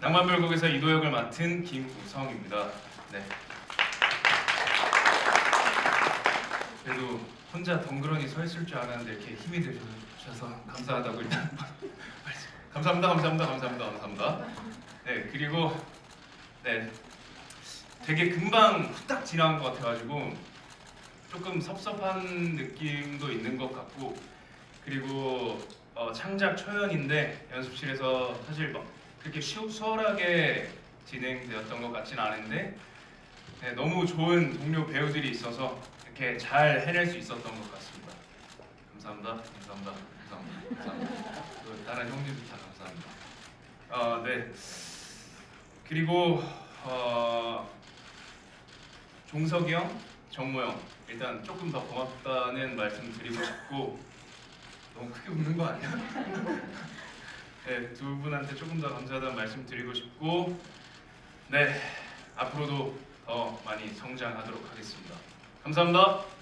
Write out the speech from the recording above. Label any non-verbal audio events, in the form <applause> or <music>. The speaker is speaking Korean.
낭만별곡에서 이도 역을 맡은 김우성입니다. 네. 그래도 혼자 덩그러니 서 있을 줄 알았는데 이렇게 힘이 되셔서 감사하다고 일단 <laughs> 감사합니다, 감사합니다, 감사합니다, 감사합니다. 네 그리고 네 되게 금방 후딱 지나간 것 같아가지고 조금 섭섭한 느낌도 있는 것 같고 그리고 어, 창작 초연인데 연습실에서 사실 막 그렇게 쉬, 수월하게 진행되었던 것 같진 않은데 네, 너무 좋은 동료 배우들이 있어서 이렇게 잘 해낼 수 있었던 것 같습니다. 감사합니다. 감사합니다. 감사합니다. 감사합니다. 그 다른 형님들 다 감사합니다. 어, 네. 그리고 어, 종석이 형, 정모 형 일단 조금 더 고맙다는 말씀 드리고 싶고 너무 크게 웃는 거 아니야? <laughs> 네, 두 분한테 조금 더 감사하다는 말씀 드리고 싶고 네, 앞으로도 더 많이 성장하도록 하겠습니다. 감사합니다.